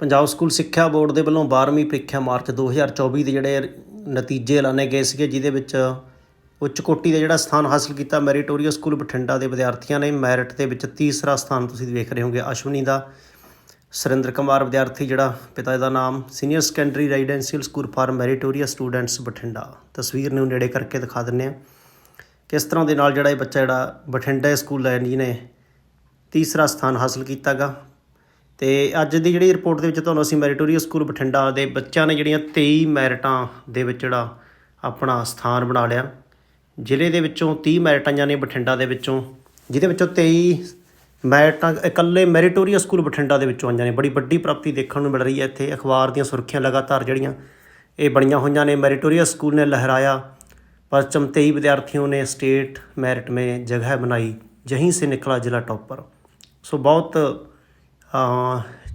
Punjab school ਸਿੱਖਿਆ board ਦੇ ਵੱਲੋਂ 12ਵੀਂ ਪ੍ਰੀਖਿਆ ਮਾਰਚ 2024 ਦੇ ਜਿਹੜੇ ਨਤੀਜੇ ਐਲਾਨੇ ਗਏ ਸੀਗੇ, ਜਿਹਦੇ ਵਿੱਚ ਉੱਚ ਕੋਟੀ ਦਾ ਜਿਹੜਾ ਸਥਾਨ ਹਾਸਲ ਕੀਤਾ ਮੈਰੀਟੋਰੀਅਸ ਸਕੂਲ ਬਠਿੰਡਾ ਦੇ ਵਿਦਿਆਰਥੀਆਂ ਨੇ। ਮੈਰਿਟ ਦੇ ਵਿੱਚ ਤੀਸਰਾ ਸਥਾਨ ਤੁਸੀਂ ਵੇਖ ਰਹੇ ਹੋਗੇ, ਅਸ਼ਵਨੀ ਦਾ। ਸੁਰਿੰਦਰ ਕੁਮਾਰ ਵਿਦਿਆਰਥੀ ਜਿਹੜਾ ਪਿਤਾ ਦਾ ਨਾਮ, senior secondary residential school for meritorious students Bathinda. ਤਸਵੀਰ ਨੂੰ ਨੇੜੇ ਕਰਕੇ ਦਿਖਾ ਦਿੰਨੇ ਆ ਕਿਸ ਤਰ੍ਹਾਂ ਦੇ ਨਾਲ ਜਿਹੜਾ ਇਹ ਬੱਚਾ ਜਿਹੜਾ ਬਠਿੰਡਾ ਸਕੂਲ ਹੈ ਜਿਹਨੇ ਤੀਸਰਾ ਸਥਾਨ ਹਾਸਲ ਕੀਤਾਗਾ। ਤੇ ਅੱਜ ਦੀ ਜਿਹੜੀ ਰਿਪੋਰਟ ਦੇ ਵਿੱਚ ਤੁਹਾਨੂੰ ਅਸੀਂ ਮੈਰੀਟੋਰੀਅਲ ਸਕੂਲ ਬਠਿੰਡਾ ਦੇ ਬੱਚਿਆਂ ਨੇ ਜਿਹੜੀਆਂ 23 ਮੈਰਿਟਾਂ ਦੇ ਵਿੱਚ ਜਿਹੜਾ ਆਪਣਾ ਸਥਾਨ ਬਣਾ ਲਿਆ। ਜ਼ਿਲ੍ਹੇ ਦੇ ਵਿੱਚੋਂ 30 ਮੈਰਿਟਾਂ ਜਾਨੀ ਬਠਿੰਡਾ ਦੇ ਵਿੱਚੋਂ, ਜਿਹਦੇ ਵਿੱਚੋਂ 23 ਮੈਰਿਟਾਂ, ਇਕੱਲੇ ਮੈਰੀਟੋਰੀਅਲ ਸਕੂਲ ਬਠਿੰਡਾ ਦੇ ਵਿੱਚੋਂ ਆਈਆਂ ਨੇ। ਬੜੀ ਵੱਡੀ ਪ੍ਰਾਪਤੀ ਦੇਖਣ ਨੂੰ ਮਿਲ ਰਹੀ ਹੈ ਇੱਥੇ। ਅਖਬਾਰ ਦੀਆਂ ਸੁਰਖੀਆਂ ਲਗਾਤਾਰ ਜਿਹੜੀਆਂ ਇਹ ਬਣੀਆਂ ਹੋਈਆਂ ਨੇ। ਮੈਰੀਟੋਰੀਅਲ ਸਕੂਲ ਨੇ ਲਹਿਰਾਇਆ ਪਰਚਮ 23 ਵਿਦਿਆਰਥੀਆਂ ਨੇ ਸਟੇਟ ਮੈਰਿਟ ਮੇ ਜਗ੍ਹਾ ਬਣਾਈ। ਜਹੀਂ ਸੇ ਨਿਕਲਾ ਜ਼ਿਲ੍ਹਾ ਟੌਪਰ ਸੋ ਬਹੁਤ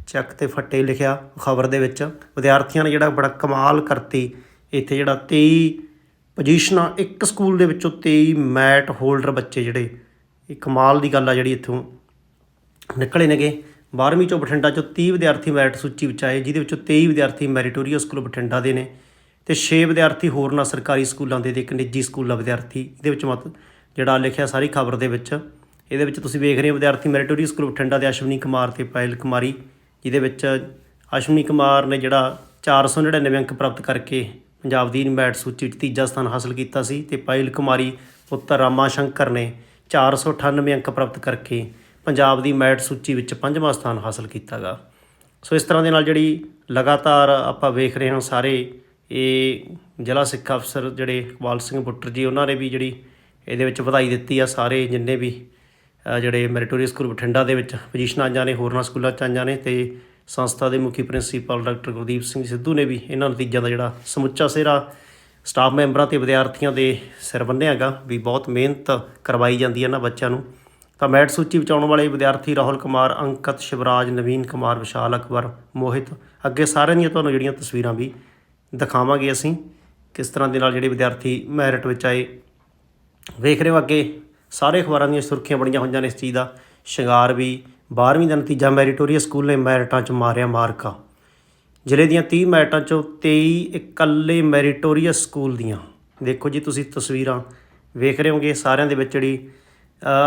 ਚੱਕ ਤੇ ਫੱਟੇ ਲਿਖਿਆ ਖਬਰ ਦੇ ਵਿੱਚ। ਵਿਦਿਆਰਥੀਆਂ ਨੇ ਜਿਹੜਾ ਬੜਾ ਕਮਾਲ ਕਰਤੀ, ਇੱਥੇ ਜਿਹੜਾ 23 ਪੋਜੀਸ਼ਨਾਂ ਇੱਕ ਸਕੂਲ ਦੇ ਵਿੱਚੋਂ 23 ਮੈਟ ਹੋਲਡਰ ਬੱਚੇ ਜਿਹੜੇ, ਇਹ ਕਮਾਲ ਦੀ ਗੱਲ ਆ ਜਿਹੜੀ ਇੱਥੋਂ ਨਿਕਲੇ ਨੇਗੇ। 12ਵੀਂ ਚੋਂ ਬਠਿੰਡਾ ਚੋਂ 30 ਵਿਦਿਆਰਥੀ ਮੈਰਿਟ ਸੂਚੀ ਵਿੱਚ ਆਏ, ਜਿਹਦੇ ਵਿੱਚੋਂ 23 ਵਿਦਿਆਰਥੀ ਮੈਰੀਟੋਰੀਅਸ ਸਕੂਲ ਬਠਿੰਡਾ ਦੇ ਨੇ ਤੇ 6 ਵਿਦਿਆਰਥੀ ਹੋਰ ਨਾ ਸਰਕਾਰੀ ਸਕੂਲਾਂ ਦੇ ਤੇ ਇੱਕ ਨਿੱਜੀ ਸਕੂਲ ਦਾ ਵਿਦਿਆਰਥੀ। ਇਹਦੇ ਵਿੱਚ ਮਤ ਜਿਹੜਾ ਲਿਖਿਆ ਸਾਰੀ ਖਬਰ ਦੇ ਵਿੱਚ। ਇਹਦੇ ਵਿੱਚ ਤੁਸੀਂ ਵੇਖ ਰਹੇ ਹੋ ਵਿਦਿਆਰਥੀ ਮੈਰੀਟੋਰੀਅਸ ਸਕੂਲ ਬਠਿੰਡਾ ਦੇ ਅਸ਼ਵਨੀ ਕੁਮਾਰ ਤੇ ਪਾਇਲ ਕੁਮਾਰੀ, ਜਿਹਦੇ ਵਿੱਚ ਅਸ਼ਵਨੀ ਕੁਮਾਰ ਨੇ ਜਿਹੜਾ 499 ਅੰਕ ਪ੍ਰਾਪਤ ਕਰਕੇ ਪੰਜਾਬ ਦੀ ਮੈਟ ਸੂਚੀ ਵਿੱਚ ਤੀਜਾ ਸਥਾਨ ਹਾਸਲ ਕੀਤਾ ਸੀ ਤੇ ਪਾਇਲ ਕੁਮਾਰੀ, ਪੁੱਤਰ ਰਾਮਾ ਸ਼ੰਕਰ ਨੇ 498 ਅੰਕ ਪ੍ਰਾਪਤ ਕਰਕੇ ਪੰਜਾਬ ਦੀ ਮੈਟ ਸੂਚੀ ਵਿੱਚ ਪੰਜਵਾਂ ਸਥਾਨ ਹਾਸਲ ਕੀਤਾਗਾ। ਸੋ ਇਸ ਤਰ੍ਹਾਂ ਦੇ ਨਾਲ ਜਿਹੜੀ ਲਗਾਤਾਰ ਆਪਾਂ ਵੇਖ ਰਹੇ ਹਾਂ ਸਾਰੇ ਇਹ ਜ਼ਿਲ੍ਹਾ ਸਿੱਖ ਅਫਸਰ ਜਿਹੜੇ ਇਕਬਾਲ ਸਿੰਘ ਬੁੱਟਰ ਜੀ, ਉਹਨਾਂ ਨੇ ਵੀ ਜਿਹੜੀ ਇਹਦੇ ਵਿੱਚ ਵਧਾਈ ਦਿੱਤੀ ਆ, ਸਾਰੇ ਜਿੰਨੇ ਵੀ ਜਿਹੜੇ ਮੈਰੀਟੋਰੀਅਸ ਸਕੂਲ ਬਠਿੰਡਾ ਦੇ ਵਿੱਚ ਪੋਜੀਸ਼ਨਾਂ ਆਈਆਂ ਨੇ ਹੋਰਨਾਂ ਸਕੂਲਾਂ 'ਚ ਆਈਆਂ ਨੇ ਤੇ ਸੰਸਥਾ ਦੇ ਮੁਖੀ ਪ੍ਰਿੰਸੀਪਲ ਡਾਕਟਰ ਗੁਰਦੀਪ ਸਿੰਘ ਸਿੱਧੂ ਨੇ ਵੀ ਇਹਨਾਂ ਨਤੀਜਿਆਂ ਦਾ ਜਿਹੜਾ ਸਮੁੱਚਾ ਸਿਹਰਾ ਸਟਾਫ ਮੈਂਬਰਾਂ ਤੇ ਵਿਦਿਆਰਥੀਆਂ ਦੇ ਸਿਰ ਬੰਨ੍ਹਿਆ ਹੈਗਾ ਵੀ ਬਹੁਤ ਮਿਹਨਤ ਕਰਵਾਈ ਜਾਂਦੀ ਹੈ ਇਹਨਾਂ ਬੱਚਿਆਂ ਨੂੰ। ਤਾਂ ਮੈਟ ਸੂਚੀ ਵਿੱਚ ਆਉਣ ਵਾਲੇ ਵਿਦਿਆਰਥੀ ਰਾਹੁਲ ਕੁਮਾਰ, ਅੰਕਤ ਸ਼ਿਵਰਾਜ, ਨਵੀਨ ਕੁਮਾਰ, ਵਿਸ਼ਾਲ ਅਕਬਰ, ਮੋਹਿਤ, ਅੱਗੇ ਸਾਰਿਆਂ ਦੀਆਂ ਤੁਹਾਨੂੰ ਜਿਹੜੀਆਂ ਤਸਵੀਰਾਂ ਵੀ ਦਿਖਾਵਾਂਗੇ ਅਸੀਂ। ਕਿਸ ਤਰ੍ਹਾਂ ਦੇ ਨਾਲ ਜਿਹੜੇ ਵਿਦਿਆਰਥੀ ਮੈਰਿਟ ਵਿੱਚ ਆਏ, ਵੇਖ ਰਹੇ ਹੋ ਅੱਗੇ ਸਾਰੇ ਅਖਬਾਰਾਂ ਦੀਆਂ ਸੁਰਖੀਆਂ ਬੜੀਆਂ ਹੋਈਆਂ ਨੇ ਇਸ ਚੀਜ਼ ਦਾ। ਸ਼ਿੰਗਾਰ ਵੀ 12ਵੀਂ ਦਾ ਨਤੀਜਾ ਮੈਰੀਟੋਰੀਅਸ ਸਕੂਲ ਨੇ ਮੈਰਿਟਾਂ 'ਚ ਮਾਰਿਆ ਮਾਰਕਾ। ਜ਼ਿਲ੍ਹੇ ਦੀਆਂ 30 ਮੈਰਿਟਾਂ 'ਚੋਂ 23 ਇਕੱਲੇ ਮੈਰੀਟੋਰੀਅਸ ਸਕੂਲ ਦੀਆਂ। ਦੇਖੋ ਜੀ ਤੁਸੀਂ ਤਸਵੀਰਾਂ, ਵੇਖ ਰਹੇ ਹੋਗੇ ਸਾਰਿਆਂ ਦੇ ਵਿੱਚ ਜਿਹੜੀ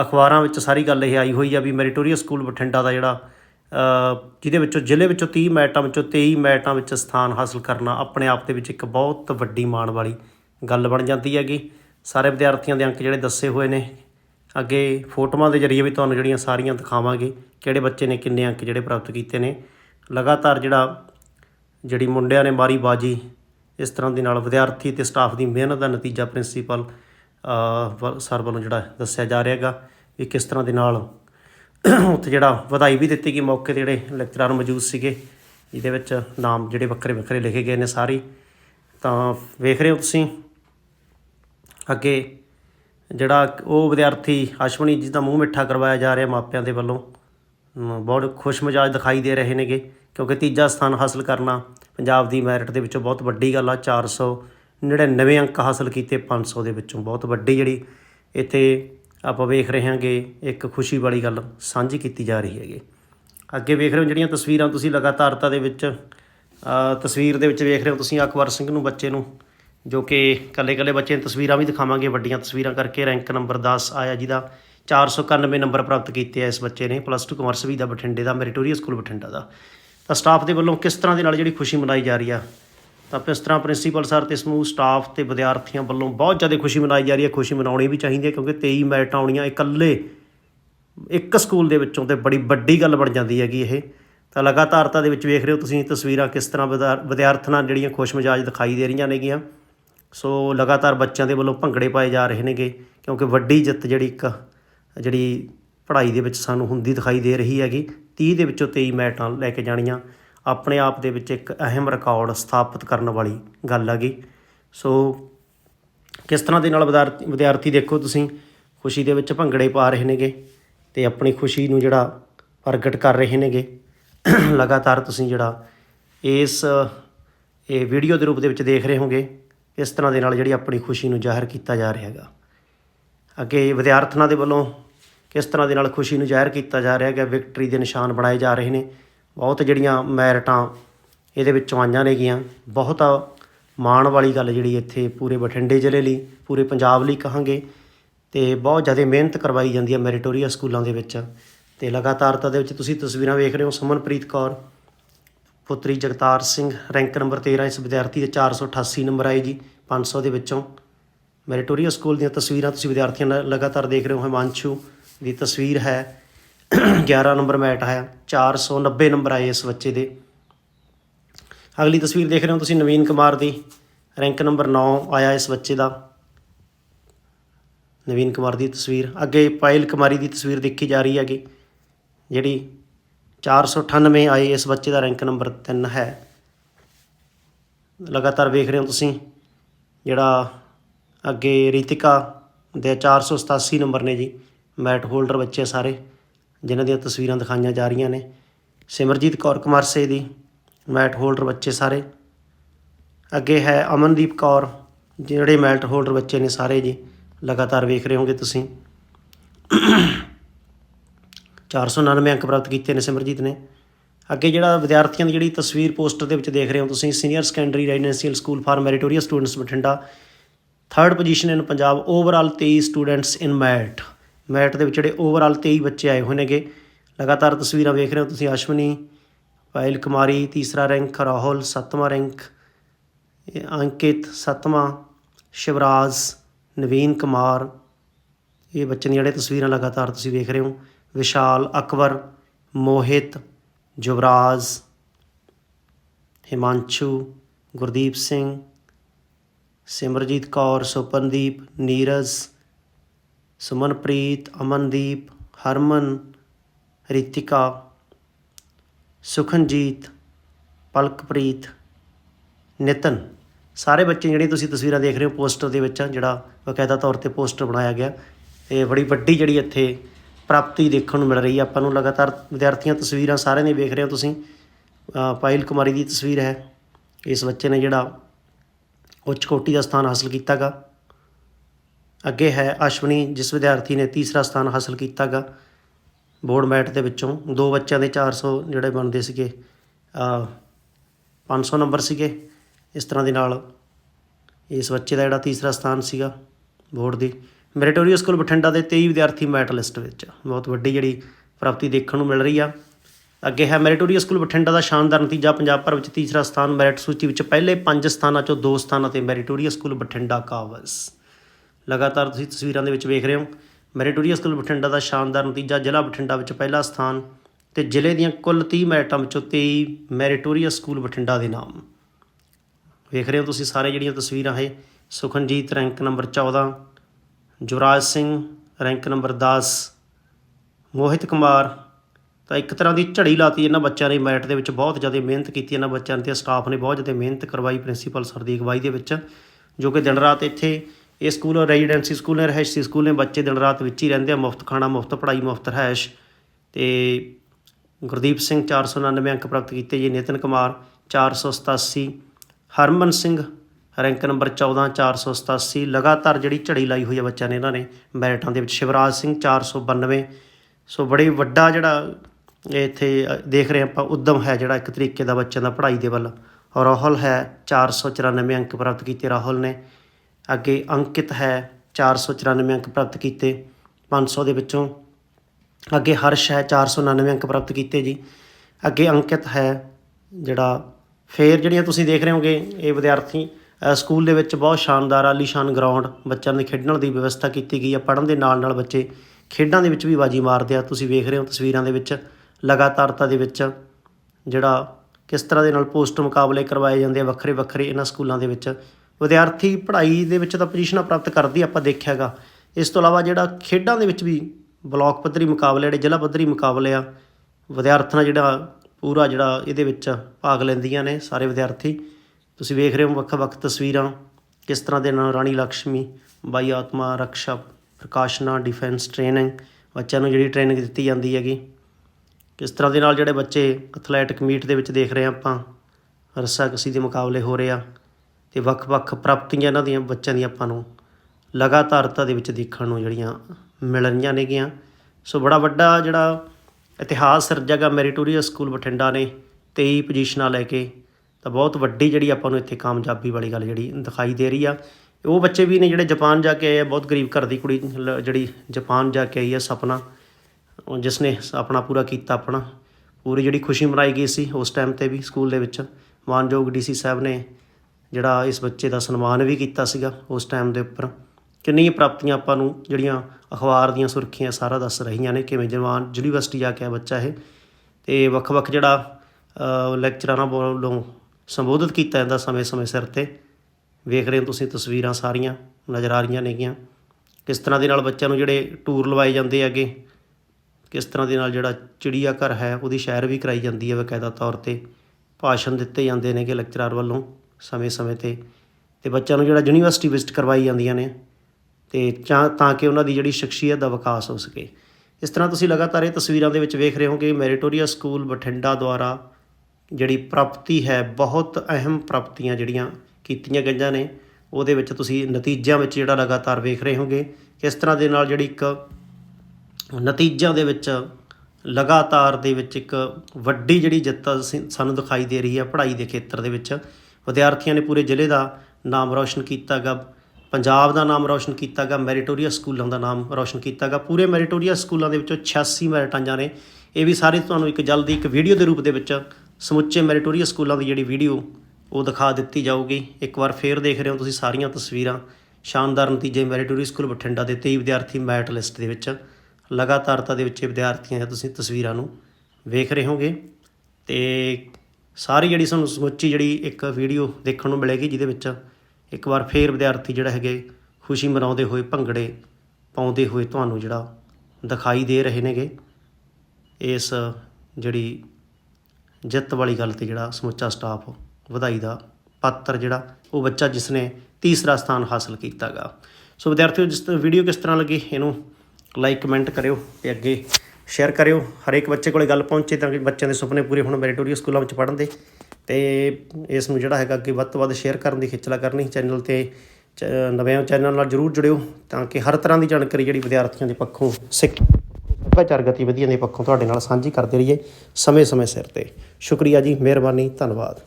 ਅਖਬਾਰਾਂ ਵਿੱਚ ਸਾਰੀ ਗੱਲ ਇਹ ਆਈ ਹੋਈ ਆ ਵੀ ਮੈਰੀਟੋਰੀਅਸ ਸਕੂਲ ਬਠਿੰਡਾ ਦਾ ਜਿਹੜਾ ਜਿਹਦੇ ਵਿੱਚੋਂ, ਜ਼ਿਲ੍ਹੇ ਵਿੱਚੋਂ 30 ਮੈਰਿਟਾਂ ਵਿੱਚੋਂ 23 ਮੈਰਿਟਾਂ ਵਿੱਚ ਸਥਾਨ ਹਾਸਲ ਕਰਨਾ ਆਪਣੇ ਆਪ ਦੇ ਵਿੱਚ ਇੱਕ ਬਹੁਤ ਵੱਡੀ ਮਾਣ ਵਾਲੀ ਗੱਲ ਬਣ ਜਾਂਦੀ ਹੈਗੀ। ਸਾਰੇ ਵਿਦਿਆਰਥੀਆਂ ਦੇ ਅੰਕ ਜਿਹੜੇ ਦੱਸੇ ਹੋਏ ਨੇ ਅੱਗੇ ਫੋਟੋਆਂ ਦੇ ਜ਼ਰੀਏ ਵੀ ਤੁਹਾਨੂੰ ਜਿਹੜੀਆਂ ਸਾਰੀਆਂ ਦਿਖਾਵਾਂਗੇ, ਕਿਹੜੇ ਬੱਚੇ ਨੇ ਕਿੰਨੇ ਅੰਕ ਜਿਹੜੇ ਪ੍ਰਾਪਤ ਕੀਤੇ ਨੇ। ਲਗਾਤਾਰ ਜਿਹੜਾ ਜਿਹੜੀ ਮੁੰਡਿਆਂ ਨੇ ਮਾਰੀ ਬਾਜੀ ਇਸ ਤਰ੍ਹਾਂ ਦੇ ਨਾਲ ਵਿਦਿਆਰਥੀ ਤੇ ਸਟਾਫ ਦੀ ਮਿਹਨਤ ਦਾ ਨਤੀਜਾ ਪ੍ਰਿੰਸੀਪਲ ਸਰ ਵੱਲੋਂ ਜਿਹੜਾ ਦੱਸਿਆ ਜਾ ਰਿਹਾ ਹੈਗਾ ਵੀ ਕਿਸ ਤਰ੍ਹਾਂ ਦੇ ਨਾਲ ਉੱਥੇ ਜਿਹੜਾ ਵਧਾਈ ਵੀ ਦਿੱਤੀ ਗਈ ਮੌਕੇ ਤੇ ਜਿਹੜੇ ਲੈਕਚਰਰ ਮੌਜੂਦ ਸੀਗੇ, ਜਿਹਦੇ ਵਿੱਚ ਨਾਮ ਜਿਹੜੇ ਵੱਖਰੇ ਵੱਖਰੇ ਲਿਖੇ ਗਏ ਨੇ ਸਾਰੇ। ਤਾਂ ਵੇਖ ਰਹੇ ਹੋ ਤੁਸੀਂ, ਅੱਗੇ ਜਿਹੜਾ ਉਹ ਵਿਦਿਆਰਥੀ ਅਸ਼ਵਨੀ ਜੀ ਦਾ ਮੂੰਹ ਮਿੱਠਾ ਕਰਵਾਇਆ ਜਾ ਰਿਹਾ ਮਾਪਿਆਂ ਦੇ ਵੱਲੋਂ। ਬਹੁਤ ਖੁਸ਼ ਮਿਜਾਜ ਦਿਖਾਈ ਦੇ ਰਹੇ ਨੇਗੇ, ਕਿਉਂਕਿ ਤੀਜਾ ਸਥਾਨ ਹਾਸਲ ਕਰਨਾ ਪੰਜਾਬ ਦੀ ਮੈਰਿਟ ਦੇ ਵਿੱਚੋਂ ਬਹੁਤ ਵੱਡੀ ਗੱਲ ਆ। 499 ਅੰਕ ਹਾਸਲ ਕੀਤੇ 500 ਦੇ ਵਿੱਚੋਂ ਬਹੁਤ ਵੱਡੀ ਜਿਹੜੀ ਇੱਥੇ ਆਪਾਂ ਵੇਖ ਰਹੇ ਹਾਂਗੇ, ਇੱਕ ਖੁਸ਼ੀ ਵਾਲੀ ਗੱਲ ਸਾਂਝੀ ਕੀਤੀ ਜਾ ਰਹੀ ਹੈਗੀ। ਅੱਗੇ ਵੇਖ ਰਹੇ ਹੋ ਜਿਹੜੀਆਂ ਤਸਵੀਰਾਂ ਤੁਸੀਂ ਲਗਾਤਾਰਤਾ ਦੇ ਵਿੱਚ ਤਸਵੀਰ ਦੇ ਵਿੱਚ ਵੇਖ ਰਹੇ ਹੋ ਤੁਸੀਂ ਅਕਬਰ ਸਿੰਘ ਨੂੰ, ਬੱਚੇ ਨੂੰ। ਜੋ ਕਿ ਕੱਲੇ ਕੱਲੇ ਬੱਚੇ ਦੀਆਂ ਤਸਵੀਰਾਂ ਵੀ ਦਿਖਾਵਾਂਗੇ। ਵੱਡੀਆਂ ਤਸਵੀਰਾਂ ਕਰਕੇ ਰੈਂਕ ਨੰਬਰ 10 ਆਇਆ ਜਿਹਦਾ 491 ਨੰਬਰ ਪ੍ਰਾਪਤ ਕੀਤੇ ਆ ਇਸ ਬੱਚੇ ਨੇ, ਪਲੱਸ 2 ਕਮਰਸ ਵੀ ਦਾ ਬਠਿੰਡੇ ਦਾ, ਮੈਰੀਟੋਰੀਅਸ ਸਕੂਲ ਬਠਿੰਡਾ ਦਾ। ਤਾਂ ਸਟਾਫ ਦੇ ਵੱਲੋਂ ਕਿਸ ਤਰ੍ਹਾਂ ਦੇ ਨਾਲ ਜਿਹੜੀ ਖੁਸ਼ੀ ਮਨਾਈ ਜਾ ਰਹੀ ਆ? ਤਾਂ ਇਸ ਤਰ੍ਹਾਂ ਪ੍ਰਿੰਸੀਪਲ ਸਰ ਤੇ ਸਮੂਹ, ਸਟਾਫ ਤੇ ਵਿਦਿਆਰਥੀਆਂ ਵੱਲੋਂ ਬਹੁਤ ਜ਼ਿਆਦਾ ਖੁਸ਼ੀ ਮਨਾਈ ਜਾ ਰਹੀ ਹੈ ਖੁਸ਼ੀ ਮਨਾਉਣੀ ਵੀ ਚਾਹੀਦੀ ਹੈ ਕਿਉਂਕਿ 23 ਮੈਰਿਟਾਂ ਆਉਣੀਆਂ ਇਕੱਲੇ ਇੱਕ ਸਕੂਲ ਦੇ ਵਿੱਚੋਂ ਤੇ ਬੜੀ ਵੱਡੀ ਗੱਲ ਬਣ ਜਾਂਦੀ ਹੈਗੀ ਇਹ। ਤਾਂ ਲਗਾਤਾਰਤਾ ਦੇ ਵਿੱਚ ਵੇਖ ਰਹੇ ਹੋ ਤੁਸੀਂ ਤਸਵੀਰਾਂ ਕਿਸ ਤਰ੍ਹਾਂ ਵਿਦਿਆ- ਵਿਦਿਆਰਥਣਾਂ ਜਿਹੜੀਆਂ ਖੁਸ਼ ਮਿਜਾਜ ਦਿਖਾਈ ਦੇ ਰਹੀਆਂ ਨੇਗੀਆਂ। ਸੋ ਲਗਾਤਾਰ ਬੱਚਿਆਂ ਦੇ ਵੱਲੋਂ ਭੰਗੜੇ ਪਾਏ ਜਾ ਰਹੇ ਨੇਗੇ, ਕਿਉਂਕਿ ਵੱਡੀ ਜਿੱਤ ਜਿਹੜੀ ਇੱਕ, ਜਿਹੜੀ ਪੜ੍ਹਾਈ ਦੇ ਵਿੱਚ ਸਾਨੂੰ ਹੁੰਦੀ ਦਿਖਾਈ ਦੇ ਰਹੀ ਹੈਗੀ। 30 ਦੇ ਵਿੱਚੋਂ 23 ਮੈਟਾਂ ਲੈ ਕੇ ਜਾਣੀਆਂ। ਆਪਣੇ ਆਪ ਦੇ ਵਿੱਚ ਇੱਕ ਅਹਿਮ ਰਿਕਾਰਡ ਸਥਾਪਿਤ ਕਰਨ ਵਾਲੀ ਗੱਲ ਹੈਗੀ। ਸੋ ਕਿਸ ਤਰ੍ਹਾਂ ਦੇ ਨਾਲ ਵਿਦਿਆਰਥੀ ਵਿਦਿਆਰਥੀ ਦੇਖੋ ਤੁਸੀਂ, ਖੁਸ਼ੀ ਦੇ ਵਿੱਚ ਭੰਗੜੇ ਪਾ ਰਹੇ ਨੇਗੇ ਤੇ ਆਪਣੀ ਖੁਸ਼ੀ ਨੂੰ ਜਿਹੜਾ ਪ੍ਰਗਟ ਕਰ ਰਹੇ ਨੇਗੇ। ਲਗਾਤਾਰ ਤੁਸੀਂ ਜਿਹੜਾ ਇਸ, ਇਹ ਵੀਡੀਓ ਦੇ ਰੂਪ ਦੇ ਵਿੱਚ ਦੇਖ ਰਹੇ ਹੋਗੇ। ਇਸ ਤਰ੍ਹਾਂ ਦੇ ਨਾਲ ਜਿਹੜੀ ਆਪਣੀ ਖੁਸ਼ੀ ਨੂੰ ਜ਼ਾਹਿਰ ਕੀਤਾ ਜਾ ਰਿਹਾ ਹੈਗਾ। ਅੱਗੇ ਵਿਦਿਆਰਥਣਾਂ ਦੇ ਵੱਲੋਂ ਕਿਸ ਤਰ੍ਹਾਂ ਦੇ ਨਾਲ ਖੁਸ਼ੀ ਨੂੰ ਜ਼ਾਹਿਰ ਕੀਤਾ ਜਾ ਰਿਹਾ ਹੈਗਾ, ਵਿਕਟਰੀ ਦੇ ਨਿਸ਼ਾਨ ਬਣਾਏ ਜਾ ਰਹੇ ਨੇ। ਬਹੁਤ ਜਿਹੜੀਆਂ ਮੈਰਿਟਾਂ ਇਹਦੇ ਵਿੱਚੋਂ ਆਈਆਂ ਨੇਗੀਆਂ। ਬਹੁਤ ਮਾਣ ਵਾਲੀ ਗੱਲ ਜਿਹੜੀ ਇੱਥੇ ਪੂਰੇ ਬਠਿੰਡੇ ਜ਼ਿਲ੍ਹੇ ਲਈ, ਪੂਰੇ ਪੰਜਾਬ ਲਈ ਕਹਾਂਗੇ ਤੇ ਬਹੁਤ ਜ਼ਿਆਦਾ ਮਿਹਨਤ ਕਰਵਾਈ ਜਾਂਦੀ ਹੈ ਮੈਰੀਟੋਰੀਆ ਸਕੂਲਾਂ ਦੇ ਵਿੱਚ। ਤੇ ਲਗਾਤਾਰਤਾ ਦੇ ਵਿੱਚ ਤੁਸੀਂ ਤਸਵੀਰਾਂ ਵੇਖ ਰਹੇ ਹੋ, ਸਮਨਪ੍ਰੀਤ ਕੌਰ। ਪੁੱਤਰੀ ਜਗਤਾਰ ਸਿੰਘ, ਰੈਂਕ ਨੰਬਰ 13 ਇਸ ਵਿਦਿਆਰਥੀ ਦੇ 488 ਨੰਬਰ ਆਏ ਜੀ 500 ਦੇ ਵਿੱਚੋਂ। ਮੈਰੀਟੋਰੀਅਸ ਸਕੂਲ ਦੀਆਂ ਤਸਵੀਰਾਂ ਤੁਸੀਂ ਵਿਦਿਆਰਥੀਆਂ ਨਾਲ ਲਗਾਤਾਰ ਦੇਖ ਰਹੇ ਹੋ, ਹਿਮਾਂਸ਼ੂ, ਦੀ ਤਸਵੀਰ ਹੈ। 11 ਨੰਬਰ ਮੈਟ ਆਇਆ 490 ਨੰਬਰ ਆਏ ਇਸ ਬੱਚੇ ਦੇ। ਅਗਲੀ ਤਸਵੀਰ ਦੇਖ ਰਹੇ ਹੋ ਤੁਸੀਂ, ਨਵੀਨ ਕੁਮਾਰ ਦੀ, ਰੈਂਕ ਨੰਬਰ 9 ਆਇਆ ਇਸ ਬੱਚੇ ਦਾ। ਨਵੀਨ ਕੁਮਾਰ ਦੀ ਤਸਵੀਰ, ਅੱਗੇ ਪਾਇਲ ਕੁਮਾਰੀ ਦੀ ਤਸਵੀਰ ਦੇਖੀ ਜਾ ਰਹੀ ਹੈਗੀ, ਜਿਹੜੀ 498 ਆਏ, ਇਸ ਬੱਚੇ ਦਾ ਰੈਂਕ ਨੰਬਰ 3 ਹੈ। ਲਗਾਤਾਰ ਵੇਖ ਰਹੇ ਹੋ ਤੁਸੀਂ, ਜਿਹੜਾ ਅੱਗੇ ਰੀਤਿਕਾ ਦੇ 487 ਨੰਬਰ ਨੇ ਜੀ, ਮੈਟ ਹੋਲਡਰ ਬੱਚੇ ਸਾਰੇ, ਜਿਨ੍ਹਾਂ ਦੀਆਂ ਤਸਵੀਰਾਂ ਦਿਖਾਈਆਂ ਜਾ ਰਹੀਆਂ ਨੇ। ਸਿਮਰਜੀਤ ਕੌਰ ਕੁਮਾਰਸੇ ਦੀ ਮੈਟ ਹੋਲਡਰ ਬੱਚੇ ਸਾਰੇ। ਅੱਗੇ ਹੈ ਅਮਨਦੀਪ ਕੌਰ, ਜਿਹੜੇ ਮੈਟ ਹੋਲਡਰ ਬੱਚੇ ਨੇ ਸਾਰੇ ਜੀ, ਲਗਾਤਾਰ ਵੇਖ ਰਹੇ ਹੋਗੇ ਤੁਸੀਂ। 499 ਅੰਕ ਪ੍ਰਾਪਤ ਕੀਤੇ ਨੇ ਸਿਮਰਜੀਤ ਨੇ। ਅੱਗੇ ਜਿਹੜਾ ਵਿਦਿਆਰਥੀਆਂ ਦੀ ਜਿਹੜੀ ਤਸਵੀਰ ਪੋਸਟਰ ਦੇ ਵਿੱਚ ਦੇਖ ਰਹੇ ਹੋ ਤੁਸੀਂ, senior secondary residential school for meritorious students Bathinda. Third position in Punjab overall 23 students in merit. Merit ਦੇ ਵਿੱਚ ਜਿਹੜੇ ਓਵਰਆਲ 23 ਬੱਚੇ ਆਏ ਹੋਏ ਨੇਗੇ। ਲਗਾਤਾਰ ਤਸਵੀਰਾਂ ਵੇਖ ਰਹੇ ਹੋ ਤੁਸੀਂ, ਅਸ਼ਵਨੀ ਪਾਇਲ ਕੁਮਾਰੀ, ਤੀਸਰਾ ਰੈਂਕ, ਰਾਹੁਲ, ਸੱਤਵਾਂ ਰੈਂਕ, ਅੰਕਿਤ, ਸੱਤਵਾਂ, ਸ਼ਿਵਰਾਜ, ਨਵੀਨ ਕੁਮਾਰ। ਇਹ ਬੱਚੇ ਦੀਆਂ ਜਿਹੜੇ ਤਸਵੀਰਾਂ ਲਗਾਤਾਰ ਤੁਸੀਂ ਵੇਖ ਰਹੇ ਹੋ। ਵਿਸ਼ਾਲ ਅਕਬਰ, ਮੋਹਿਤ ਯੁਵਰਾਜ ਹਿਮਾਂਸ਼ੂ, ਗੁਰਦੀਪ ਸਿੰਘ, ਸਿਮਰਜੀਤ ਕੌਰ, ਸੁਪਨਦੀਪ, ਨੀਰਜ, ਸੁਮਨਪ੍ਰੀਤ, ਅਮਨਦੀਪ, ਹਰਮਨ, ਰਿਤਿਕਾ, ਸੁਖਨਜੀਤ, ਪਲਕਪ੍ਰੀਤ, ਨਿਤਨ। ਸਾਰੇ ਬੱਚੇ ਜਿਹੜੇ ਤੁਸੀਂ ਤਸਵੀਰਾਂ ਦੇਖ ਰਹੇ ਹੋ ਪੋਸਟਰ ਦੇ ਵਿੱਚ ਜਿਹੜਾ ਬਕਾਇਦਾ ਤੌਰ ਤੇ ਪੋਸਟਰ ਬਣਾਇਆ ਗਿਆ। ਇਹ ਬੜੀ ਵੱਡੀ ਜਿਹੜੀ ਇੱਥੇ ਪ੍ਰਾਪਤੀ ਦੇਖਣ ਨੂੰ ਮਿਲ ਰਹੀ ਹੈ ਆਪਾਂ ਨੂੰ ਲਗਾਤਾਰ ਵਿਦਿਆਰਥੀਆਂ ਤਸਵੀਰਾਂ ਸਾਰਿਆਂ ਦੀ ਵੇਖ ਰਹੇ ਹੋ ਤੁਸੀਂ। ਪਾਇਲ ਕੁਮਾਰੀ ਦੀ ਤਸਵੀਰ ਹੈ। ਇਸ ਬੱਚੇ ਨੇ ਜਿਹੜਾ ਉੱਚ ਕੋਟੀ ਦਾ ਸਥਾਨ ਹਾਸਲ ਕੀਤਾਗਾ। ਅੱਗੇ ਹੈ ਅਸ਼ਵਨੀ ਜਿਸ ਵਿਦਿਆਰਥੀ ਨੇ ਤੀਸਰਾ ਸਥਾਨ ਹਾਸਲ ਕੀਤਾਗਾ। ਬੋਰਡ ਮੈਟ ਦੇ ਵਿੱਚੋਂ ਦੋ ਬੱਚਿਆਂ ਦੇ 400 ਜਿਹੜੇ ਬਣਦੇ ਸੀਗੇ ਅ, 500 ਨੰਬਰ ਸੀਗੇ। ਇਸ ਤਰ੍ਹਾਂ ਦੇ ਨਾਲ ਇਸ ਬੱਚੇ ਦਾ ਜਿਹੜਾ ਤੀਸਰਾ ਸਥਾਨ ਸੀਗਾ ਬੋਰਡ ਦੀ। ਮੈਰੀਟੋਰੀਅਸ ਸਕੂਲ ਬਠਿੰਡਾ ਦੇ 23 ਵਿਦਿਆਰਥੀ ਮੈਟ ਲਿਸਟ ਵਿੱਚ। ਬਹੁਤ ਵੱਡੀ ਜਿਹੜੀ ਪ੍ਰਾਪਤੀ ਦੇਖਣ ਨੂੰ ਮਿਲ ਰਹੀ ਆ। ਅੱਗੇ ਹੈ ਮੈਰੀਟੋਰੀਅਸ ਸਕੂਲ ਬਠਿੰਡਾ ਦਾ ਸ਼ਾਨਦਾਰ ਨਤੀਜਾ। ਪੰਜਾਬ ਭਰ ਵਿੱਚ ਤੀਸਰਾ ਸਥਾਨ ਮੈਰਿਟ ਸੂਚੀ ਵਿੱਚ ਪਹਿਲੇ 5 ਸਥਾਨਾਂ ਚੋਂ ਦੋ ਸਥਾਨਾਂ ਤੇ ਮੈਰੀਟੋਰੀਅਸ ਸਕੂਲ ਬਠਿੰਡਾ ਕਾਬਜ਼ ਲਗਾਤਾਰ ਤੁਸੀਂ ਤਸਵੀਰਾਂ ਦੇ ਵਿੱਚ ਵੇਖ ਰਹੇ ਹੋ ਮੈਰੀਟੋਰੀਅਸ ਸਕੂਲ ਬਠਿੰਡਾ ਦਾ ਸ਼ਾਨਦਾਰ ਨਤੀਜਾ। ਜ਼ਿਲ੍ਹਾ ਬਠਿੰਡਾ ਵਿੱਚ ਪਹਿਲਾ ਸਥਾਨ ਤੇ ਜ਼ਿਲ੍ਹੇ ਦੀਆਂ ਕੁੱਲ 30 ਮੈਰਿਟਾਂ ਵਿੱਚੋਂ 23 ਮੈਰੀਟੋਰੀਅਸ ਸਕੂਲ ਬਠਿੰਡਾ ਦੇ ਨਾਮ। ਵੇਖ ਰਹੇ ਹੋ ਤੁਸੀਂ ਸਾਰੇ ਜਿਹੜੀਆਂ ਤਸਵੀਰਾਂ ਹੈ Sukhanjeet rank number 14 Yuvraj Singh, rank number 10 Mohit Kumar, ਤਾਂ ਇੱਕ ਤਰ੍ਹਾਂ ਦੀ ਝੜੀ ਲਾਤੀ ਇਹਨਾਂ ਬੱਚਿਆਂ ਨੇ ਮੈਟ ਦੇ ਵਿੱਚ ਬਹੁਤ ਜ਼ਿਆਦਾ ਮਿਹਨਤ ਕੀਤੀ ਇਹਨਾਂ ਬੱਚਿਆਂ ਨੇ ਤੇ ਸਟਾਫ ਨੇ ਬਹੁਤ ਜ਼ਿਆਦਾ ਮਿਹਨਤ ਕਰਵਾਈ ਪ੍ਰਿੰਸੀਪਲ ਸਰ ਦੀ ਅਗਵਾਈ ਦੇ ਵਿੱਚ, ਜੋ ਕਿ ਦਿਨ ਰਾਤ ਇੱਥੇ ਇਹ ਸਕੂਲ, ਰੈਜ਼ੀਡੈਂਸੀ ਸਕੂਲ ਨੇ ਰਹਿਸ਼ੀ ਸਕੂਲ ਨੇ, ਬੱਚੇ ਦਿਨ ਰਾਤ ਵਿੱਚ ਹੀ ਰਹਿੰਦੇ ਆ, ਮੁਫਤ ਖਾਣਾ, ਮੁਫਤ ਪੜ੍ਹਾਈ, ਮੁਫਤ ਰਹਿਸ਼ ਤੇ ਗੁਰਦੀਪ ਸਿੰਘ 499 ਅੰਕ ਪ੍ਰਾਪਤ ਕੀਤੇ ਜੀ, ਨਿਤਨ ਕੁਮਾਰ 487 ਹਰਮਨ ਸਿੰਘ ਰੈਂਕ ਨੰਬਰ 14 487 ਲਗਾਤਾਰ ਜਿਹੜੀ ਝੜੀ ਲਾਈ ਹੋਈ ਹੈ ਬੱਚਿਆਂ ਨੇ ਇਹਨਾਂ ਨੇ ਮੈਰਿਟਾਂ ਦੇ ਵਿੱਚ, ਸ਼ਿਵਰਾਜ ਸਿੰਘ 492 ਸੋ ਬੜੇ ਵੱਡਾ ਜਿਹੜਾ ਇੱਥੇ ਦੇਖ ਰਹੇ ਆਪਾਂ, ਉਦਮ ਹੈ ਜਿਹੜਾ ਇੱਕ ਤਰੀਕੇ ਦਾ ਬੱਚਿਆਂ ਦਾ ਪੜ੍ਹਾਈ ਦੇ ਵੱਲ। ਰਾਹੁਲ ਹੈ 494 ਅੰਕ ਪ੍ਰਾਪਤ ਕੀਤੇ ਰਾਹੁਲ ਨੇ। ਅੱਗੇ ਅੰਕਿਤ ਹੈ 494 ਅੰਕ ਪ੍ਰਾਪਤ ਕੀਤੇ 500 ਦੇ ਵਿੱਚੋਂ। ਅੱਗੇ ਹਰਸ਼ ਹੈ 499 ਅੰਕ ਪ੍ਰਾਪਤ ਕੀਤੇ ਜੀ। ਅੱਗੇ ਅੰਕਿਤ ਹੈ ਜਿਹੜਾ, ਫੇਰ ਜਿਹੜੀਆਂ ਤੁਸੀਂ ਦੇਖ ਰਹੇ ਹੋਗੇ, ਇਹ ਵਿਦਿਆਰਥੀ ਸਕੂਲ ਦੇ ਵਿੱਚ ਬਹੁਤ ਸ਼ਾਨਦਾਰ ਆਲੀਸ਼ਾਨ ਗਰਾਊਂਡ। ਬੱਚਿਆਂ ਦੇ ਖੇਡਣ ਦੀ ਵਿਵਸਥਾ ਕੀਤੀ ਗਈ ਹੈ ਪੜ੍ਹਨ ਦੇ ਨਾਲ ਨਾਲ ਬੱਚੇ ਖੇਡਾਂ ਦੇ ਵਿੱਚ ਵੀ ਬਾਜੀ ਮਾਰਦੇ ਆ। ਤੁਸੀਂ ਵੇਖ ਰਹੇ ਹੋ ਤਸਵੀਰਾਂ ਦੇ ਵਿੱਚ ਲਗਾਤਾਰਤਾ ਦੇ ਵਿੱਚ ਜਿਹੜਾ ਕਿਸ ਤਰ੍ਹਾਂ ਦੇ ਨਾਲ ਪੋਸਟ ਮੁਕਾਬਲੇ ਕਰਵਾਏ ਜਾਂਦੇ ਆ, ਵੱਖਰੇ ਵੱਖਰੇ ਇਹਨਾਂ ਸਕੂਲਾਂ ਦੇ ਵਿੱਚ। ਵਿਦਿਆਰਥੀ ਪੜ੍ਹਾਈ ਦੇ ਵਿੱਚ ਤਾਂ ਪੋਜੀਸ਼ਨਾਂ ਪ੍ਰਾਪਤ ਕਰਦੀ ਆਪਾਂ ਦੇਖਿਆਗਾ ਇਸ ਤੋਂ ਇਲਾਵਾ ਜਿਹੜਾ ਖੇਡਾਂ ਦੇ ਵਿੱਚ ਵੀ ਬਲਾਕ ਪੱਧਰੀ ਮੁਕਾਬਲੇ, ਜਿਹੜੇ ਜ਼ਿਲ੍ਹਾ ਪੱਧਰੀ ਮੁਕਾਬਲੇ ਆ, ਵਿਦਿਆਰਥਣਾਂ ਜਿਹੜਾ ਪੂਰਾ ਜਿਹੜਾ ਇਹਦੇ ਵਿੱਚ ਭਾਗ ਲੈਂਦੀਆਂ ਨੇ ਸਾਰੇ ਵਿਦਿਆਰਥੀ। ਤੁਸੀਂ ਵੇਖ ਰਹੇ ਹੋ ਵੱਖ ਵੱਖ ਤਸਵੀਰਾਂ ਕਿਸ ਤਰ੍ਹਾਂ ਦੇ ਨਾਲ ਰਾਣੀ ਲక్ష్ਮੀ ਬਾਈ ਆਤਮਾ, ਰਕਸ਼ਾ, ਪ੍ਰਕਾਸ਼ਨਾ, ਡਿਫੈਂਸ, ਟ੍ਰੇਨਿੰਗ, ਬੱਚਿਆਂ ਨੂੰ ਜਿਹੜੀ ਟ੍ਰੇਨਿੰਗ ਦਿੱਤੀ ਜਾਂਦੀ ਹੈਗੀ। ਕਿਸ ਤਰ੍ਹਾਂ ਦੇ ਨਾਲ ਜਿਹੜੇ ਬੱਚੇ ਐਥਲੈਟਿਕ ਮੀਟ ਦੇ ਵਿੱਚ ਦੇਖ ਰਹੇ ਹਾਂ ਆਪਾਂ ਰੱਸਾਕਸੀ ਦੇ ਮੁਕਾਬਲੇ ਹੋ ਰਹੇ ਆ ਤੇ ਵੱਖ-ਵੱਖ ਪ੍ਰਾਪਤੀਆਂ ਇਹਨਾਂ ਦੀਆਂ ਬੱਚਿਆਂ ਦੀਆਂ ਆਪਾਂ ਨੂੰ ਲਗਾਤਾਰਤਾ ਦੇ ਵਿੱਚ ਦੇਖਣ ਨੂੰ ਜਿਹੜੀਆਂ ਮਿਲ ਰਹੀਆਂ ਨੇਗੀਆਂ। ਸੋ ਬੜਾ ਵੱਡਾ ਜਿਹੜਾ ਇਤਿਹਾਸ ਸਿਰਜੇਗਾ ਮੈਰੀਟੋਰੀਅਸ ਸਕੂਲ ਬਠਿੰਡਾ ਨੇ 23 ਪੋਜੀਸ਼ਨਾਂ ਲੈ ਕੇ ਤਾਂ ਬਹੁਤ ਵੱਡੀ ਜਿਹੜੀ ਆਪਾਂ ਨੂੰ ਇੱਥੇ ਕਾਮਯਾਬੀ ਵਾਲੀ ਗੱਲ ਜਿਹੜੀ ਦਿਖਾਈ ਦੇ ਰਹੀ ਆ। ਉਹ ਬੱਚੇ ਵੀ ਨੇ ਜਿਹੜੇ ਜਾਪਾਨ ਜਾ ਕੇ ਆਏ ਆ ਬਹੁਤ ਗਰੀਬ ਘਰ ਦੀ ਕੁੜੀ ਲ- ਜਿਹੜੀ ਜਾਪਾਨ ਜਾ ਕੇ ਆਈ ਆ ਸੁਪਨਾ। ਜਿਸ ਨੇ ਆਪਣਾ ਪੂਰਾ ਕੀਤਾ ਆਪਣਾ ਪੂਰੀ ਜਿਹੜੀ ਖੁਸ਼ੀ ਮਨਾਈ ਗਈ ਸੀ ਉਸ ਟਾਈਮ ਤੇ ਵੀ ਸਕੂਲ ਦੇ ਵਿੱਚ। ਮਾਨਯੋਗ ਡੀਸੀ ਸਾਹਿਬ ਨੇ ਜਿਹੜਾ ਇਸ ਬੱਚੇ ਦਾ ਸਨਮਾਨ ਵੀ ਕੀਤਾ ਸੀਗਾ ਉਸ ਟਾਈਮ ਦੇ ਉੱਪਰ। ਕਿੰਨੀਆਂ ਪ੍ਰਾਪਤੀਆਂ ਆਪਾਂ ਨੂੰ ਜਿਹੜੀਆਂ ਅਖਬਾਰ ਦੀਆਂ ਸੁਰਖੀਆਂ ਸਾਰਾ ਦੱਸ ਰਹੀਆਂ ਨੇ ਕਿਵੇਂ ਜਵਾਨ ਯੂਨੀਵਰਸਿਟੀ ਜਾ ਕੇ ਆ ਬੱਚਾ ਇਹ। ਤੇ ਵੱਖ-ਵੱਖ ਜਿਹੜਾ ਅ, ਲੈਕਚਰਾਰਾਂ ਵੱਲੋਂ ਸੰਬੋਧਿਤ ਕੀਤਾ ਜਾਂਦਾ ਸਮੇਂ-ਸਮੇਂ ਸਿਰ ਤੇ। ਵੇਖ ਰਹੇ ਹੋ ਤੁਸੀਂ ਤਸਵੀਰਾਂ ਸਾਰੀਆਂ, ਨਜ਼ਰ ਆ ਰਹੀਆਂ ਨੇਗੀਆਂ। ਕਿਸ ਤਰ੍ਹਾਂ ਦੇ ਨਾਲ ਬੱਚਿਆਂ ਨੂੰ ਜਿਹੜੇ ਟੂਰ ਲਵਾਏ ਜਾਂਦੇ ਹੈਗੇ, ਕਿਸ ਤਰ੍ਹਾਂ ਦੇ ਨਾਲ ਜਿਹੜਾ ਚਿੜੀਆ ਘਰ ਹੈ, ਉਹਦੀ ਸੈਰ ਵੀ ਕਰਾਈ ਜਾਂਦੀ ਹੈ ਬਕਾਇਦਾ ਤੌਰ ਤੇ। ਭਾਸ਼ਣ ਦਿੱਤੇ ਜਾਂਦੇ ਨੇਗੇ ਲੈਕਚਰਰ ਵੱਲੋਂ ਸਮੇਂ-ਸਮੇਂ ਤੇ। ਤੇ ਬੱਚਿਆਂ ਨੂੰ ਜਿਹੜਾ ਯੂਨੀਵਰਸਿਟੀ ਵਿਜ਼ਿਟ ਕਰਵਾਈ ਜਾਂਦੀਆਂ ਨੇ, ਤੇ ਚਾਹ, ਤਾਂ ਕਿ ਉਹਨਾਂ ਦੀ ਜਿਹੜੀ ਸ਼ਖਸੀਅਤ ਦਾ ਵਿਕਾਸ ਹੋ ਸਕੇ। ਇਸ ਤਰ੍ਹਾਂ ਤੁਸੀਂ ਲਗਾਤਾਰ ਇਹ ਤਸਵੀਰਾਂ ਦੇ ਵਿੱਚ ਵੇਖ ਰਹੇ ਹੋ ਕਿ ਮੈਰੀਟੋਰੀਆ ਸਕੂਲ ਬਠਿੰਡਾ ਦੁਆਰਾ ਜਿਹੜੀ ਪ੍ਰਾਪਤੀ ਹੈ, ਬਹੁਤ ਅਹਿਮ ਪ੍ਰਾਪਤੀਆਂ ਜਿਹੜੀਆਂ ਕੀਤੀਆਂ ਗਈਆਂ ਨੇ, ਉਹਦੇ ਵਿੱਚ ਤੁਸੀਂ ਨਤੀਜਿਆਂ ਵਿੱਚ ਜਿਹੜਾ ਲਗਾਤਾਰ ਵੇਖ ਰਹੇ ਹੋਗੇ। ਕਿਸ ਤਰ੍ਹਾਂ ਦੇ ਨਾਲ ਜਿਹੜੀ ਇੱਕ ਨਤੀਜਿਆਂ ਦੇ ਵਿੱਚ, ਲਗਾਤਾਰ ਦੇ ਵਿੱਚ ਇੱਕ ਵੱਡੀ ਜਿਹੜੀ ਜਿੱਤ ਸਾਨੂੰ ਦਿਖਾਈ ਦੇ ਰਹੀ ਹੈ ਪੜ੍ਹਾਈ ਦੇ ਖੇਤਰ ਦੇ ਵਿੱਚ। ਵਿਦਿਆਰਥੀਆਂ ਨੇ ਪੂਰੇ ਜ਼ਿਲ੍ਹੇ ਦਾ ਨਾਮ ਰੌਸ਼ਨ ਕੀਤਾਗਾ ਪੰਜਾਬ ਦਾ ਨਾਮ ਰੌਸ਼ਨ ਕੀਤਾਗਾ ਮੈਰੀਟੋਰੀਅਸ ਸਕੂਲਾਂ ਦਾ ਨਾਮ ਰੌਸ਼ਨ ਕੀਤਾਗਾ ਪੂਰੇ ਮੈਰੀਟੋਰੀਅਸ ਸਕੂਲਾਂ ਦੇ ਵਿੱਚੋਂ 86 ਮੈਰਿਟਾਂ ਆਈਆਂ ਨੇ। ਇਹ ਵੀ ਸਾਰੇ ਤੁਹਾਨੂੰ ਇੱਕ ਜਲਦੀ ਇੱਕ ਵੀਡੀਓ ਦੇ ਰੂਪ ਦੇ ਵਿੱਚ ਸਮੁੱਚੇ ਮੈਰੀਟੋਰੀਅਸ ਸਕੂਲਾਂ ਦੀ ਜਿਹੜੀ ਵੀਡੀਓ ਉਹ ਦਿਖਾ ਦਿੱਤੀ ਜਾਊਗੀ। ਇੱਕ ਵਾਰ ਫੇਰ ਦੇਖ ਰਹੇ ਹੋ ਤੁਸੀਂ ਸਾਰੀਆਂ ਤਸਵੀਰਾਂ। ਸ਼ਾਨਦਾਰ ਨਤੀਜੇ ਮੈਰੀਟੋਰੀਅਸ ਸਕੂਲ ਬਠਿੰਡਾ ਦੇ 23 ਵਿਦਿਆਰਥੀ ਮੈਰਿਟ ਲਿਸਟ ਦੇ ਵਿੱਚ। ਲਗਾਤਾਰਤਾ ਦੇ ਵਿੱਚ ਵਿਦਿਆਰਥੀਆਂ ਦੀਆਂ ਤੁਸੀਂ ਤਸਵੀਰਾਂ ਨੂੰ ਵੇਖ ਰਹੇ ਹੋਗੇ। ਤੇ ਸਾਰੀ ਜਿਹੜੀ ਸਾਨੂੰ ਸਮੁੱਚੀ ਜਿਹੜੀ ਇੱਕ ਵੀਡੀਓ ਦੇਖਣ ਨੂੰ ਮਿਲੇਗੀ, ਜਿਹਦੇ ਵਿੱਚ ਇੱਕ ਵਾਰ ਫੇਰ ਵਿਦਿਆਰਥੀ ਜਿਹੜਾ ਹੈਗੇ, ਖੁਸ਼ੀ ਮਨਾਉਂਦੇ ਹੋਏ ਭੰਗੜੇ ਪਾਉਂਦੇ ਹੋਏ ਤੁਹਾਨੂੰ ਜਿਹੜਾ ਦਿਖਾਈ ਦੇ ਰਹੇ ਨੇਗੇ। ਇਸ ਜਿਹੜੀ ਜਿੱਤ ਵਾਲੀ ਗੱਲ ਤੇ ਜਿਹੜਾ ਸਮੁੱਚਾ ਸਟਾਫ ਵਧਾਈ ਦਾ ਪਾਤਰ ਜਿਹੜਾ, ਉਹ ਬੱਚਾ ਜਿਸ ਨੇ ਤੀਸਰਾ ਸਥਾਨ ਹਾਸਲ ਕੀਤਾਗਾ। ਸੋ ਵਿਦਿਆਰਥੀਓ, ਜਿਸ ਵੀਡੀਓ ਕਿਸ ਤਰ੍ਹਾਂ ਲੱਗੀ, ਇਹਨੂੰ ਲਾਈਕ ਕਮੈਂਟ ਕਰਿਓ ਤੇ ਅੱਗੇ ਸ਼ੇਅਰ ਕਰਿਓ। ਹਰੇਕ ਬੱਚੇ ਕੋਲੇ ਗੱਲ ਪਹੁੰਚੇ ਤਾਂ ਕਿ ਬੱਚਿਆਂ ਦੇ ਸੁਪਨੇ ਪੂਰੇ ਹੋਣ ਮੈਰੀਟੋਰੀਅਸ ਸਕੂਲਾਂ ਵਿੱਚ ਪੜ੍ਹਨ ਦੇ। ਤੇ ਇਸ ਨੂੰ ਜਿਹੜਾ ਹੈਗਾ ਅੱਗੇ ਵੱਧ ਤੋਂ ਵੱਧ ਸ਼ੇਅਰ ਕਰਨ ਦੀ ਖਿੱਚਲਾ ਕਰਨੀ ਚੈਨਲ ਤੇ, ਚ- ਨਵੇਂ ਚੈਨਲ ਨਾਲ ਜਰੂਰ ਜੁੜਿਓ ਤਾਂ ਕਿ ਹਰ ਤਰ੍ਹਾਂ ਦੀ ਜਾਣਕਾਰੀ ਜਿਹੜੀ ਵਿਦਿਆਰਥੀਆਂ ਦੇ ਪੱਖੋਂ ਸਿੱਖ ਸੱਭਿਆਚਾਰ ਗਤੀਵਿਧੀਆਂ ਦੇ ਪੱਖੋਂ ਤੁਹਾਡੇ ਨਾਲ ਸਾਂਝੀ ਕਰਦੇ ਰਹੀਏ ਸਮੇਂ-ਸਮੇਂ ਸਿਰ ਤੇ। ਸ਼ੁਕਰੀਆ ਜੀ, ਮਿਹਰਬਾਨੀ, ਧੰਨਵਾਦ।